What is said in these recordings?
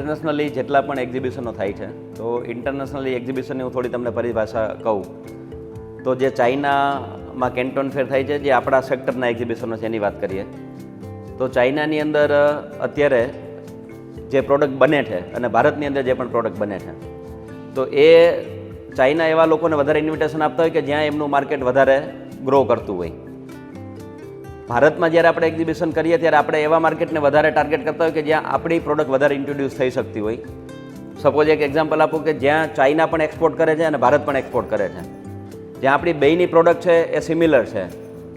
Internationally જેટલા પણ એક્ઝિબિશનો થાય છે, તો ઇન્ટરનેશનલી એક્ઝિબિશનની હું થોડી તમને પરિભાષા કહું. તો જે ચાઇનામાં કેન્ટોન ફેર થાય છે, જે આપણા સેક્ટરના એક્ઝિબિશનો છે, એની વાત કરીએ. તો ચાઇનાની અંદર અત્યારે જે પ્રોડક્ટ બને છે અને ભારતની અંદર જે પણ પ્રોડક્ટ બને છે, તો એ ચાઇના એવા લોકોને વધારે ઇન્વિટેશન આપતા હોય કે જ્યાં એમનું માર્કેટ વધારે ગ્રો કરતું હોય. ભારતમાં જ્યારે આપણે એક્ઝિબિશન કરીએ ત્યારે આપણે એવા માર્કેટને વધારે ટાર્ગેટ કરતા હોય કે જ્યાં આપણી પ્રોડક્ટ વધારે ઇન્ટ્રોડ્યુસ થઈ શકતી હોય. સપોઝ એક એક્ઝામ્પલ આપું કે જ્યાં ચાઇના પણ એક્સપોર્ટ કરે છે અને ભારત પણ એક્સપોર્ટ કરે છે. જ્યાં આપણી બેયની પ્રોડક્ટ છે એ સિમિલર છે.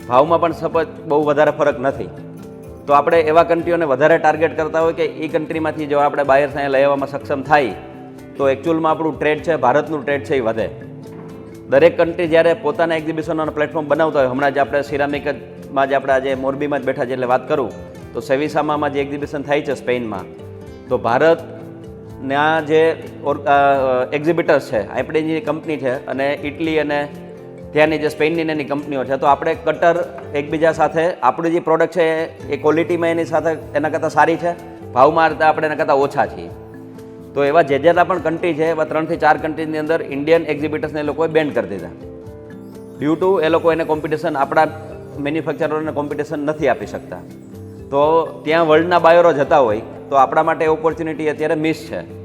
ભાવમાં પણ સપોઝ બહુ વધારે ફરક નથી. તો આપણે એવા કન્ટ્રીઓને વધારે ટાર્ગેટ કરતા હોય કે એ કન્ટ્રીમાંથી જો આપણે બાયર્સ અહીંયા લઈ આવવામાં સક્ષમ થાય, તો એકચ્યુઅલમાં આપણું ટ્રેડ છે, ભારતનું ટ્રેડ છે એ વધે. દરેક કન્ટ્રી જ્યારે પોતાના એક્ઝિબિશનનો પ્લેટફોર્મ બનાવતા હોય, હમણાં જ આપણે સિરામિક જ આપણે આજે મોરબીમાં જ બેઠા છે એટલે વાત કરું, તો સેવિસામામાં જે એક્ઝિબિશન થાય છે સ્પેનમાં, તો ભારતના જે એક્ઝિબિટર્સ છે આપણી જે કંપની છે અને ઇટલી અને ત્યાંની જે સ્પેનની એની કંપનીઓ છે, તો આપણે કટર એકબીજા સાથે, આપણી જે પ્રોડક્ટ છે એ ક્વોલિટીમાં એની સાથે એના કરતાં સારી છે, ભાવમાં આપણે એના કરતાં ઓછા છીએ. તો એવા જે જેટલા પણ કન્ટ્રી છે, એવા ત્રણથી ચાર કન્ટ્રીની અંદર ઇન્ડિયન એક્ઝિબિટર્સને એ લોકોએ બેન્ડ કરી દીધા. ડ્યુ ટુ એ લોકો એને કોમ્પિટિશન આપણા મેન્યુફેક્ચરોને કોમ્પિટિશન નથી આપી શકતા. તો ત્યાં વર્લ્ડના બાયરો જતા હોય, તો આપણા માટે ઓપોર્ચ્યુનિટી અત્યારે મિસ છે.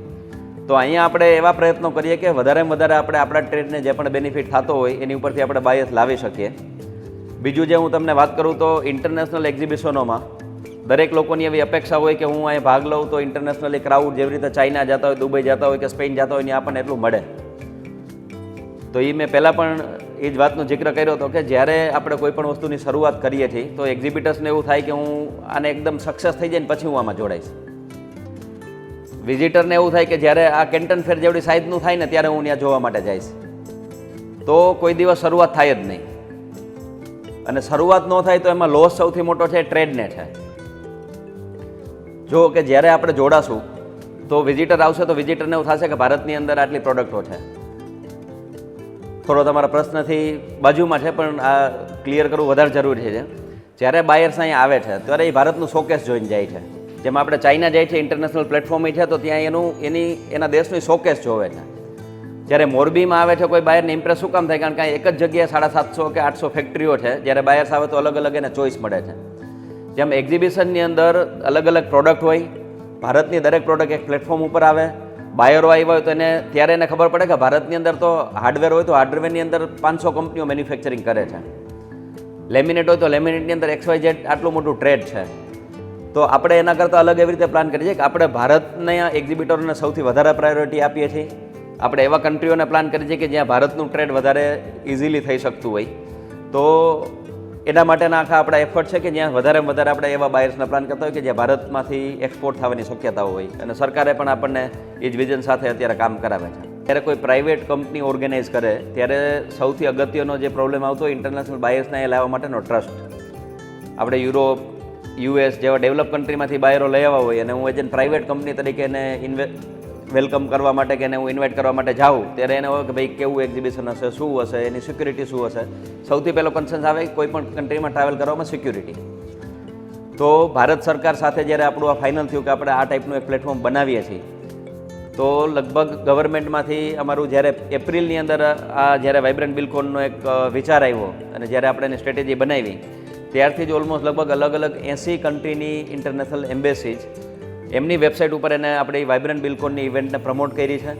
તો અહીંયા આપણે એવા પ્રયત્નો કરીએ કે વધારેમાં વધારે આપણે આપણા ટ્રેડને જે પણ બેનિફિટ થતો હોય, એની ઉપરથી આપણે બાયસ લાવી શકીએ. બીજું જે હું તમને વાત કરું તો ઇન્ટરનેશનલ એક્ઝિબિશનોમાં દરેક લોકોની એવી અપેક્ષા હોય કે હું અહીં ભાગ લઉં તો ઇન્ટરનેશનલી ક્રાઉડ જેવી રીતે ચાઇના જતા હોય, દુબઈ જતા હોય કે સ્પેન જતા હોય ને આપણને એટલું મળે. તો એ મેં પહેલાં પણ એ જ વાતનો જિક્ર કર્યો હતો કે જ્યારે આપણે કોઈ પણ વસ્તુની શરૂઆત કરીએ છીએ, તો એક્ઝિબિટર્સને એવું થાય કે હું આને એકદમ સક્સેસ થઈ જાય ને પછી હું આમાં જોડાઈશ. વિઝિટરને એવું થાય કે જ્યારે આ કેન્ટન ફેર જેવડી સાઇઝનું થાય ને ત્યારે હું ત્યાં જોવા માટે જઈશ. તો કોઈ દિવસ શરૂઆત થાય જ નહીં. અને શરૂઆત ન થાય તો એમાં લોસ સૌથી મોટો છે ટ્રેડને છે. જો કે જ્યારે આપણે જોડાશું, તો વિઝિટર આવશે તો વિઝિટરને એવું થશે કે ભારતની અંદર આટલી પ્રોડક્ટો છે. થોડો તમારા પ્રશ્નથી બાજુમાં છે, પણ આ ક્લિયર કરવું વધારે જરૂરી છે. જ્યારે બાયર્સ અહીંયા આવે છે, ત્યારે એ ભારતનું શોકેસ જોઈને જાય છે. જેમ આપણે ચાઇના જાય છે ઇન્ટરનેશનલ પ્લેટફોર્મ છે, તો ત્યાં એનું, એની, એના દેશનું શોકેસ જોવે છે. જ્યારે મોરબીમાં આવે છે, કોઈ બાયરને ઇમ્પ્રેસ શું કામ થાય? કારણ કે એક જ જગ્યાએ સાડા સાતસો કે આઠસો ફેક્ટરીઓ છે. જ્યારે બાયર્સ આવે તો અલગ અલગ એને ચોઈસ મળે છે. જેમ એક્ઝિબિશનની અંદર અલગ અલગ પ્રોડક્ટ હોય, ભારતની દરેક પ્રોડક્ટ એક પ્લેટફોર્મ ઉપર આવે. બાયરો આવ્યા હોય તો એને, ત્યારે એને ખબર પડે કે ભારતની અંદર તો હાર્ડવેર હોય તો હાર્ડવેરની અંદર પાંચસો કંપનીઓ મેન્યુફેક્ચરિંગ કરે છે. લેમિનેટ હોય તો લેમિનેટની અંદર એક્સ વાય જેડ આટલું મોટું ટ્રેડ છે. તો આપણે એના કરતાં અલગ એવી રીતે પ્લાન કરીએ કે આપણે ભારતને એક્ઝિબિટરોને સૌથી વધારે પ્રાયોરિટી આપીએ છીએ. આપણે એવા કન્ટ્રીઓને પ્લાન કરીએ છીએ કે જ્યાં ભારતનું ટ્રેડ વધારે ઇઝીલી થઈ શકતું હોય. તો એના માટેના આખા આપણા એફર્ટ છે કે જ્યાં વધારે વધારે આપણે એવા બાયર્સના પ્લાન કરતા હોય કે જ્યાં ભારતમાંથી એક્સપોર્ટ થવાની શક્યતાઓ હોય. અને સરકારે પણ આપણને એ જ વિઝન સાથે અત્યારે કામ કરાવે છે. ત્યારે કોઈ પ્રાઇવેટ કંપની ઓર્ગેનાઇઝ કરે, ત્યારે સૌથી અગત્યનો જે પ્રોબ્લેમ આવતો હોય ઇન્ટરનેશનલ બાયર્સને એ લાવવા માટેનો ટ્રસ્ટ આપણે યુરોપ યુએસ જેવા ડેવલપ કન્ટ્રીમાંથી બાયરો લઈ આવ્યા હોય અને હું એજ પ્રાઇવેટ કંપની તરીકે એને ઇન્વે વેલકમ કરવા માટે કે એને હું ઇન્વાઇટ કરવા માટે જાઉં, ત્યારે એને હોય કે ભાઈ કેવું એક્ઝિબિશન હશે, શું હશે, એની સિક્યુરિટી શું હશે? સૌથી પહેલો કન્સર્ન્સ આવે કોઈ પણ કન્ટ્રીમાં ટ્રાવેલ કરવામાં સિક્યુરિટી તો ભારત સરકાર સાથે જ્યારે આપણું આ ફાઇનલ થયું કે આપણે આ ટાઈપનું એક પ્લેટફોર્મ બનાવીએ છીએ, તો લગભગ ગવર્મેન્ટમાંથી અમારું જ્યારે એપ્રિલની અંદર આ જ્યારે વાઇબ્રન્ટ બિલકોનનો એક વિચાર આવ્યો અને જ્યારે આપણે એની સ્ટ્રેટેજી બનાવી, ત્યારથી જ ઓલમોસ્ટ લગભગ અલગ અલગ એંસી કન્ટ્રીની ઇન્ટરનેશનલ એમ્બેસીઝ એમની વેબસાઇટ ઉપર એને આપણે વાઇબ્રન્ટ બિલકોનની ઇવેન્ટને પ્રમોટ કરી છે.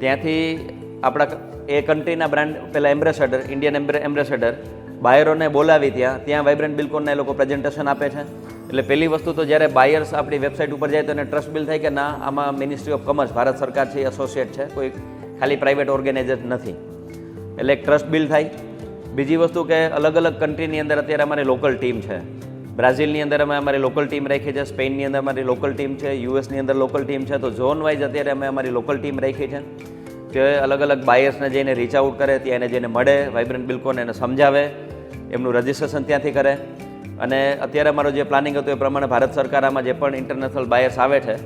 ત્યાંથી આપણા એ કન્ટ્રીના બ્રાન્ડ પેલા એમ્બ્રેસેડર ઇન્ડિયન એમ્બ્રેસેડર બાયરોને બોલાવી ત્યાં. ત્યાં વાઇબ્રન્ટ બિલકોનને એ લોકો પ્રેઝન્ટેશન આપે છે. એટલે પહેલી વસ્તુ તો જ્યારે બાયર્સ આપણી વેબસાઇટ ઉપર જાય તો એને ટ્રસ્ટ બિલ થાય કે ના, આમાં મિનિસ્ટ્રી ઓફ કોમર્સ ભારત સરકાર છે એસોસિએટ છે. કોઈ ખાલી પ્રાઇવેટ ઓર્ગેનાઇઝેશન નથી. એટલે એક ટ્રસ્ટ બિલ થાય. બીજી વસ્તુ કે અલગ અલગ કન્ટ્રીની અંદર અત્યારે અમારી લોકલ ટીમ છે. બ્રાઝિલની અંદર અમે અમારી લોકલ ટીમ રાખી છે, સ્પેનની અંદર અમારી લોકલ ટીમ છે, યુએસની અંદર લોકલ ટીમ છે. તો ઝોન વાઇઝ અત્યારે અમે અમારી લોકલ ટીમ રાખી છે કે અલગ અલગ બાયર્સને જઈને રીચ આઉટ કરે, ત્યાં એને જઈને મળે વાઇબ્રન્ટ બિલકોને એને સમજાવે, એમનું રજિસ્ટ્રેશન ત્યાંથી કરે. અને અત્યારે અમારો જે પ્લાનિંગ હતું એ પ્રમાણે ભારત સરકાર આમાં જે પણ ઇન્ટરનેશનલ બાયર્સ આવે છે,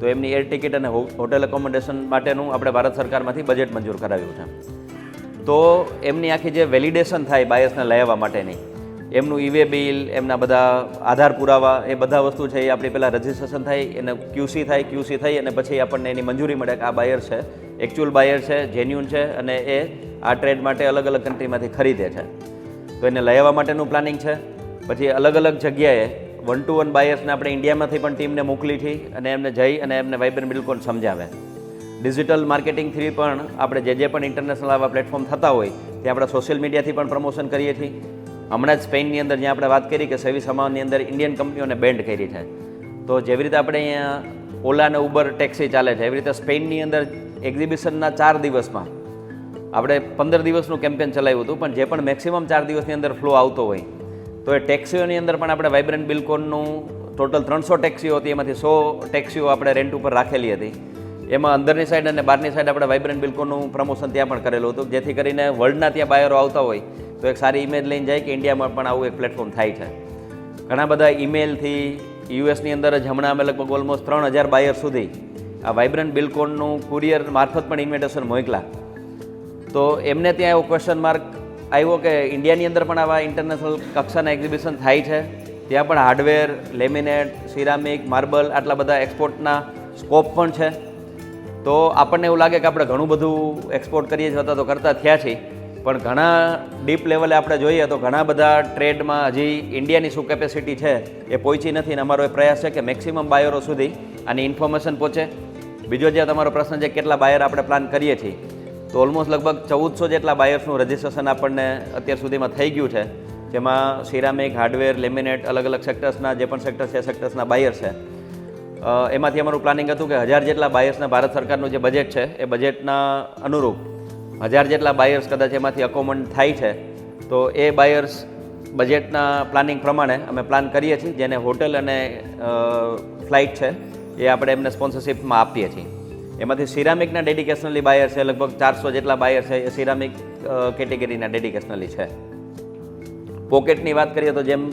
તો એમની એર ટિકિટ અને હોટેલ એકોમોડેશન માટેનું આપણે ભારત સરકારમાંથી બજેટ મંજૂર કરાવ્યું છે. તો એમની આખી જે વેલિડેશન થાય બાયર્સને લેવા માટેની એમનું ઈવે બિલ, એમના બધા આધાર પુરાવા, એ બધા વસ્તુ છે એ આપણી પહેલાં રજિસ્ટ્રેશન થાય, એને ક્યુસી થાય ક્યુસી થઈ અને પછી આપણને એની મંજૂરી મળે કે આ બાયર છે એકચ્યુઅલ બાયર છે જેન્યુન છે અને એ આ ટ્રેડ માટે અલગ અલગ કન્ટ્રીમાંથી ખરીદે છે. તો એને લઈ આવવા માટેનું પ્લાનિંગ છે. પછી અલગ અલગ જગ્યાએ વન ટુ વન બાયર્સને આપણે ઇન્ડિયામાંથી પણ ટીમને મોકલી છે અને એમને જઈ અને એમને વાઇબ્રન્ટ બિલકુલ સમજાવે. ડિજિટલ માર્કેટિંગ થ્રી પણ આપણે જે જે પણ ઇન્ટરનેશનલ આવા પ્લેટફોર્મ થતા હોય, તે આપણે સોશિયલ મીડિયાથી પણ પ્રમોશન કરીએ છીએ. હમણાં જ સ્પેનની અંદર જ્યાં આપણે વાત કરી કે સેવી સમાનની અંદર ઇન્ડિયન કંપનીઓને બેન્ડ કરી છે. તો જેવી રીતે આપણે અહીંયા ઓલા અને ઉબર ટેક્સી ચાલે છે, એવી રીતે સ્પેનની અંદર એક્ઝિબિશનના ચાર દિવસમાં આપણે પંદર દિવસનું કેમ્પેન ચલાવ્યું હતું, પણ જે પણ મેક્સિમમ ચાર દિવસની અંદર ફ્લો આવતો હોય, તો એ ટેક્સીઓની અંદર પણ આપણે વાઇબ્રન્ટ બિલકોનનું ટોટલ ત્રણસો ટેક્સીઓ હતી, એમાંથી સો ટેક્સીઓ આપણે રેન્ટ ઉપર રાખેલી હતી. એમાં અંદરની સાઈડ અને બહારની સાઈડ આપણે વાઇબ્રન્ટ બિલકોનનું પ્રમોશન ત્યાં પણ કરેલું હતું, જેથી કરીને વર્લ્ડના ત્યાં બાયરો આવતા હોય તો એક સારી ઇમેજ લઈને જાય કે ઇન્ડિયામાં પણ આવું એક પ્લેટફોર્મ થાય છે. ઘણા બધા ઈમેલથી યુએસની અંદર જ હમણાં અમે લગભગ ઓલમોસ્ટ ત્રણ હજાર બાયર સુધી આ વાઇબ્રન્ટ બિલકોનનું કુરિયર મારફત પણ ઇન્વિટેશન મોકલા. તો એમને ત્યાં એવો ક્વેશ્ચન માર્ક આવ્યો કે ઇન્ડિયાની અંદર પણ આવા ઇન્ટરનેશનલ કક્ષાના એક્ઝિબિશન થાય છે. ત્યાં પણ હાર્ડવેર લેમિનેટ સિરામિક માર્બલ આટલા બધા એક્સપોર્ટના સ્કોપ પણ છે. તો આપણને એવું લાગે કે આપણે ઘણું બધું એક્સપોર્ટ કરીએ છીએ અથવા તો કરતા થયા છીએ. પણ ઘણા ડીપ લેવલે આપણે જોઈએ તો ઘણા બધા ટ્રેડમાં હજી ઇન્ડિયાની શું કેપેસિટી છે એ પહોંચી નથી અને અમારો એ પ્રયાસ છે કે મેક્સિમમ બાયરો સુધી આની ઇન્ફોર્મેશન પહોંચે. બીજો જે તમારો પ્રશ્ન છે, કેટલા બાયર આપણે પ્લાન કરીએ છીએ? તો ઓલમોસ્ટ લગભગ ચૌદસો જેટલા બાયર્સનું રજિસ્ટ્રેશન આપણને અત્યાર સુધીમાં થઈ ગયું છે. જેમાં સિરામિક હાર્ડવેર લેમિનેટ અલગ અલગ સેક્ટર્સના જે પણ સેક્ટર્સ છે સેક્ટર્સના બાયર છે. એમાંથી અમારું પ્લાનિંગ હતું કે હજાર જેટલા બાયર્સના ભારત સરકારનું જે બજેટ છે, એ બજેટના અનુરૂપ હજાર જેટલા બાયર્સ કદાચ એમાંથી અકોમન્ટ થાય છે, તો એ બાયર્સ બજેટના પ્લાનિંગ પ્રમાણે અમે પ્લાન કરીએ છીએ, જેને હોટેલ અને ફ્લાઇટ છે, એ આપણે એમને સ્પોન્સરશિપમાં આપીએ છીએ. એમાંથી સિરામિકના ડેડિકેશનલી બાયર છે, લગભગ ચારસો જેટલા બાયર છે, એ સિરામિક કેટેગરીના ડેડિકેશનલી છે. પોકેટની વાત કરીએ તો જેમ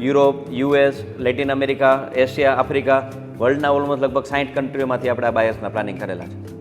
Europe US Latin America Asia Africa વર્લ્ડના almost લગભગ સાઠ કન્ટ્રીઓમાંથી આપણે આ બાયર્સના પ્લાનિંગ કરેલા છે.